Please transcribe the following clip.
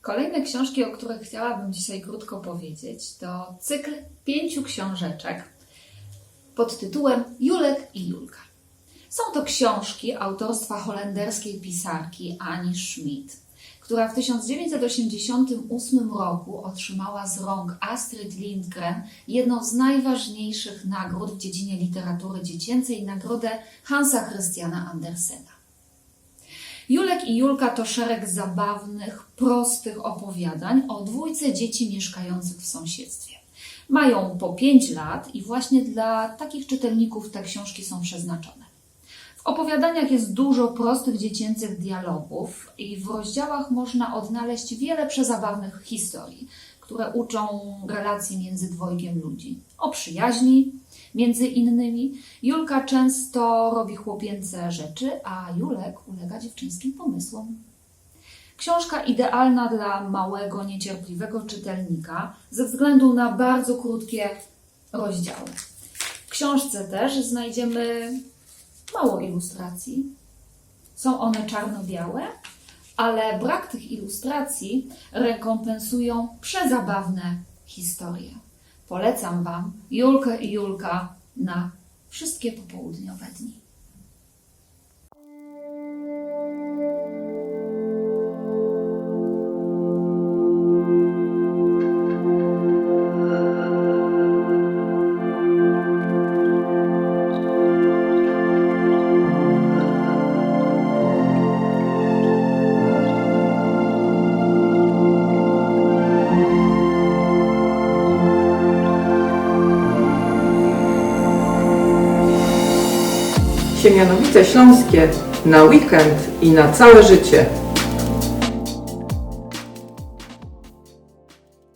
Kolejne książki, o których chciałabym dzisiaj krótko powiedzieć, to cykl pięciu książeczek pod tytułem Julek i Julka. Są to książki autorstwa holenderskiej pisarki Ani Schmid, która w 1988 roku otrzymała z rąk Astrid Lindgren jedną z najważniejszych nagród w dziedzinie literatury dziecięcej, nagrodę Hansa Christiana Andersena. Julek i Julka to szereg zabawnych, prostych opowiadań o dwójce dzieci mieszkających w sąsiedztwie. Mają po 5 lat i właśnie dla takich czytelników te książki są przeznaczone. W opowiadaniach jest dużo prostych dziecięcych dialogów i w rozdziałach można odnaleźć wiele przezabawnych historii, które uczą relacji między dwojgiem ludzi. O przyjaźni, między innymi. Julka często robi chłopięce rzeczy, a Julek ulega dziewczyńskim pomysłom. Książka idealna dla małego, niecierpliwego czytelnika ze względu na bardzo krótkie rozdziały. W książce też znajdziemy mało ilustracji. Są one czarno-białe, ale brak tych ilustracji rekompensują przezabawne historie. Polecam Wam Julkę i Julka na wszystkie popołudniowe dni. Siemianowice Śląskie na weekend i na całe życie.